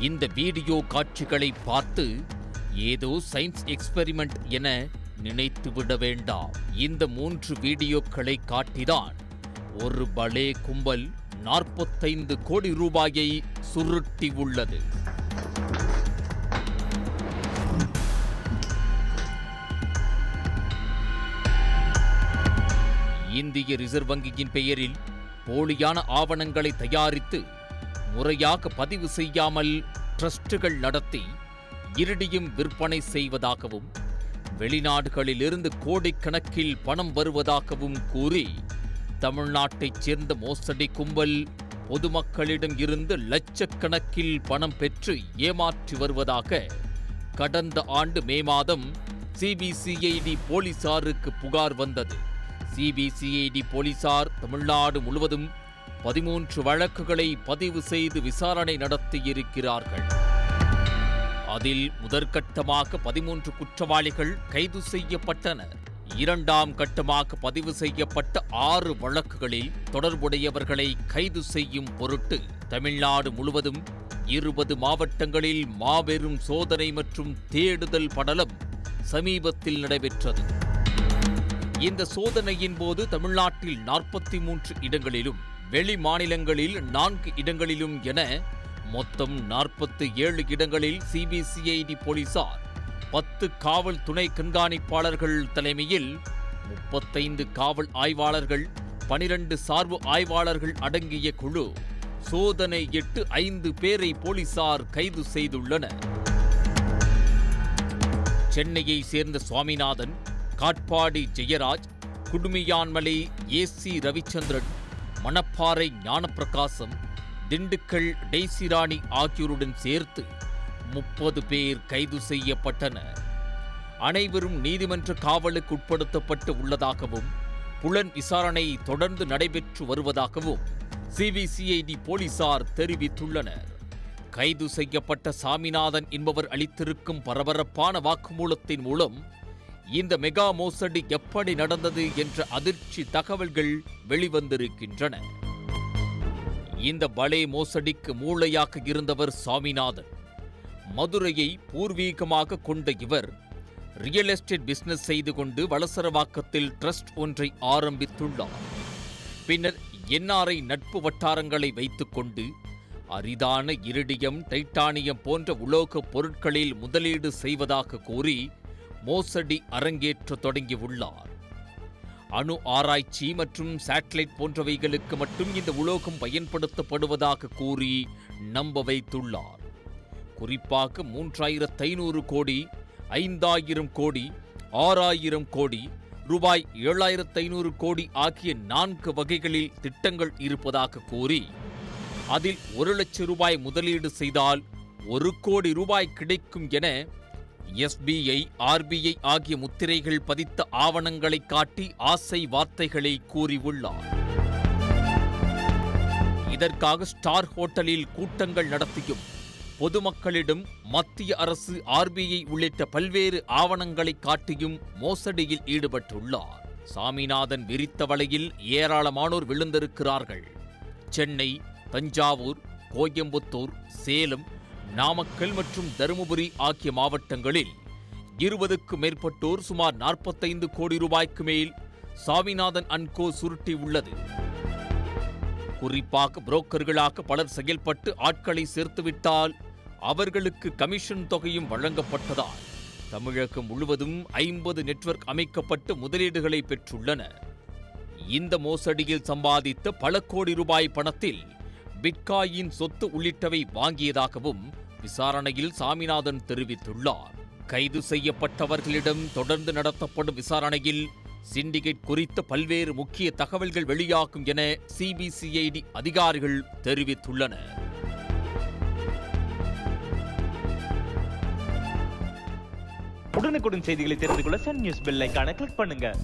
இந்த வீடியோ காட்சிகளை பார்த்து ஏதோ சயின்ஸ் எக்ஸ்பெரிமெண்ட் என நினைத்துவிட வேண்டாம். இந்த மூன்று வீடியோக்களை காட்டிதான் ஒரு பலே கும்பல் நாற்பத்தைந்து கோடி ரூபாயை சுருட்டி உள்ளது. இந்திய ரிசர்வ் வங்கியின் பெயரில் போலியான ஆவணங்களை தயாரித்து முறையாக பதிவு செய்யாமல் ட்ரஸ்டுகள் நடத்தி இருடியும் விற்பனை செய்வதாகவும் வெளிநாடுகளிலிருந்து கோடிக்கணக்கில் பணம் வருவதாகவும் கூறி தமிழ்நாட்டைச் சேர்ந்த மோசடி கும்பல் பொதுமக்களிடம் இருந்து லட்சக்கணக்கில் பணம் பெற்று ஏமாற்றி வருவதாக கடந்த ஆண்டு மே மாதம் சிபிசிஐடி போலீசாருக்கு புகார் வந்தது. சிபிசிஐடி போலீசார் தமிழ்நாடு முழுவதும் பதிமூன்று வழக்குகளை பதிவு செய்து விசாரணை நடத்தியிருக்கிறார்கள். அதில் முதற்கட்டமாக பதிமூன்று குற்றவாளிகள் கைது செய்யப்பட்டனர் இரண்டாம் கட்டமாக பதிவு செய்யப்பட்ட ஆறு வழக்குகளில் தொடர்புடையவர்களை கைது செய்யும் பொருட்டு தமிழ்நாடு முழுவதும் இருபது மாவட்டங்களில் மாபெரும் சோதனை மற்றும் தேடுதல் படலம் சமீபத்தில் நடைபெற்றது. இந்த சோதனையின் போது தமிழ்நாட்டில் நாற்பத்தி மூன்று இடங்களிலும் வெளி மாநிலங்களில் நான்கு இடங்களிலும் என மொத்தம் நாற்பத்து ஏழு இடங்களில் சிபிசிஐடி போலீசார் பத்து காவல் துணை கண்காணிப்பாளர்கள் தலைமையில் முப்பத்தைந்து காவல் ஆய்வாளர்கள் பனிரண்டு சார்பு ஆய்வாளர்கள் அடங்கிய குழு சோதனை எட்டு ஐந்து பேரை போலீசார் கைது செய்துள்ளனர். சென்னையை சேர்ந்த சுவாமிநாதன் காட்பாடி ஜெயராஜ் குடுமியான்மலை ஏ சி ரவிச்சந்திரன் மணப்பாறை ஞானப்பிரகாசம் திண்டுக்கல் டெய்சிராணி ஆகியோருடன் சேர்த்து முப்பது பேர் கைது செய்யப்பட்டனர் அனைவரும் நீதிமன்ற காவலுக்கு உட்படுத்தப்பட்டு உள்ளதாகவும் புலன் விசாரணை தொடர்ந்து நடைபெற்று வருவதாகவும் சிபிசிஐடி போலீசார் தெரிவித்துள்ளனர். கைது செய்யப்பட்ட சாமிநாதன் என்பவர் அளித்திருக்கும் பரபரப்பான வாக்குமூலத்தின் மூலம் இந்த மெகா மோசடி எப்படி நடந்தது என்ற அதிர்ச்சி தகவல்கள் வெளிவந்திருக்கின்றன. இந்த பலே மோசடிக்கு மூளையாக இருந்தவர் சாமிநாதன். மதுரையை பூர்வீகமாக கொண்ட இவர் ரியல் எஸ்டேட் பிசினஸ் செய்து கொண்டு வளசரவாக்கத்தில் ட்ரஸ்ட் ஒன்றை ஆரம்பித்துள்ளார். பின்னர் என்ஆர்ஐ நட்பு வட்டாரங்களை வைத்துக்கொண்டு அரிதான இரிடியம் டைட்டானியம் போன்ற உலோகப் பொருட்களில் முதலீடு செய்வதாக கூறி மோசடி அரங்கேற்ற தொடங்கியுள்ளார். அணு ஆராய்ச்சி மற்றும் சேட்டலைட் போன்றவைகளுக்கு மட்டும் இந்த உலோகம் பயன்படுத்தப்படுவதாக கூறி நம்ப வைத்துள்ளார். குறிப்பாக மூன்றாயிரத்து ஐநூறு கோடி ஐந்தாயிரம் கோடி ஆறாயிரம் கோடி ரூபாய் ஏழாயிரத்து ஐநூறு கோடி ஆகிய நான்கு வகைகளில் திட்டங்கள் இருப்பதாக கூறி அதில் ஒரு லட்சம் ரூபாய் முதலீடு செய்தால் ஒரு கோடி ரூபாய் கிடைக்கும் என எஸ்பிஐ ஆர்பிஐ ஆகிய முத்திரைகள் பதித்த ஆவணங்களை காட்டி ஆசை வார்த்தைகளை கூறியுள்ளார். இதற்காக ஸ்டார் ஹோட்டலில் கூட்டங்கள் நடத்தியும் பொதுமக்களிடம் மத்திய அரசு ஆர்பிஐ உள்ளிட்ட பல்வேறு ஆவணங்களை காட்டியும் மோசடியில் ஈடுபட்டுள்ளார். சாமிநாதன் விரித்த வலையில் ஏராளமானோர் விழுந்திருக்கிறார்கள். சென்னை தஞ்சாவூர் கோயம்புத்தூர் சேலம் நாமக்கல் மற்றும் தருமபுரி ஆகிய மாவட்டங்களில் இருபதுக்கும் மேற்பட்டோர் சுமார் நாற்பத்தைந்து கோடி ரூபாய்க்கு மேல் சாமிநாதன் அன்கோ சுருட்டி உள்ளது. குறிப்பாக புரோக்கர்களாக பலர் செயல்பட்டு ஆட்களை சேர்த்துவிட்டால் அவர்களுக்கு கமிஷன் தொகையும் வழங்கப்பட்டதால் தமிழகம் முழுவதும் ஐம்பது நெட்வொர்க் அமைக்கப்பட்டு முதலீடுகளை பெற்றுள்ளன இந்த மோசடியில் சம்பாதித்த பல கோடி ரூபாய் பணத்தில் பிட்காயின் சொத்து உள்ளிட்டவை வாங்கியதாகவும் விசாரணையில் சாமிநாதன் தெரிவித்துள்ளார். கைது செய்யப்பட்டவர்களிடம் தொடர்ந்து நடத்தப்படும் விசாரணையில் சிண்டிகேட் குறித்த பல்வேறு முக்கிய தகவல்கள் வெளியாகும் என சிபிசிஐடி அதிகாரிகள் தெரிவித்துள்ளனர். உடனுக்குடன் செய்திகளை தெரிந்து கொள்ள சன் நியூஸ் பெல் ஐகானை கிளிக் பண்ணுங்க.